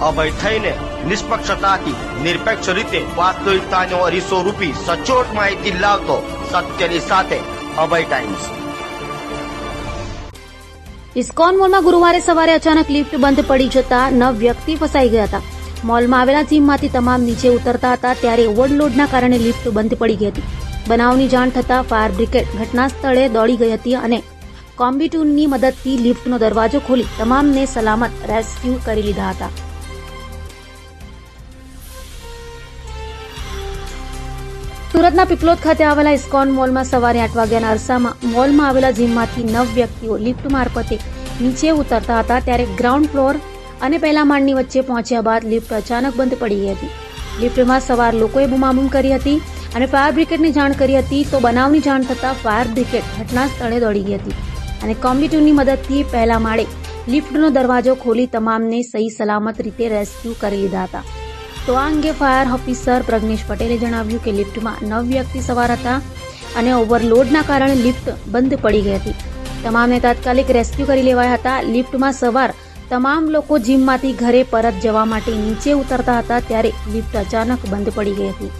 અભય થઈને નિષ્પક્ષતાથી નિરપેક્ષ રીતે વાસ્તવિકતાનો અરીસો રૂપી સચોટ માહિતી લાવતો સત્યની સાથે અભય ટાઈમ્સ. ઇસ્કોન મોલમાં ગુરુવારે સવારે અચાનક લિફ્ટ બંધ પડી જતા નવ વ્યક્તિ ફસાઈ ગયા હતા. મોલમાં આવેલા જીમમાંથી તમામ નીચે ઉતરતા હતા ત્યારે ઓવરલોડના કારણે લિફ્ટ બંધ પડી ગઈ હતી. બનાવની જાણ થતાં ફાયર બ્રિગેડ ઘટના સ્થળે દોડી ગઈ હતી અને કોમ્બિટ્યુનની મદદથી લિફ્ટનો દરવાજો ખોલી તમામને સલામત રેસ્ક્યુ કરી લીધા હતા. સુરતના પીપલોદ ખાતે આવેલા ઇસ્કોન મોલમાં સવારે આઠ વાગ્યાના અરસામાં મોલમાં આવેલા જીમમાંથી નવ વ્યક્તિઓ લિફ્ટ મારફતે નીચે ઉતરતા હતા ત્યારે ગ્રાઉન્ડ ફ્લોર અને પહેલા માળની વચ્ચે પહોંચ્યા બાદ લિફ્ટ અચાનક બંધ પડી ગઈ હતી. લિફ્ટમાં સવાર લોકોએ બુમાબુમ કરી હતી અને ફાયર બ્રિગેડને જાણ કરી હતી તો બનાવની જાણ થતાં ફાયર બ્રિગેડ ઘટના સ્થળે દોડી ગઈ હતી અને કોમ્બિટ્યુની મદદથી પહેલા માળે લિફ્ટનો દરવાજો ખોલી તમામને સહી સલામત રીતે રેસ્ક્યુ કરી લીધા હતા. તો આ અંગે ફાયર ઓફિસર પ્રજ્ઞેશ પટેલે જણાવ્યું કે લિફ્ટમાં નવ વ્યક્તિ સવાર હતા અને ઓવરલોડના કારણે લિફ્ટ બંધ પડી ગઈ હતી. તમામને તાત્કાલિક રેસ્ક્યુ કરી લેવાયા હતા. લિફ્ટમાં સવાર તમામ લોકો જીમમાંથી ઘરે પરત જવા માટે નીચે ઉતરતા હતા ત્યારે લિફ્ટ અચાનક બંધ પડી ગઈ હતી.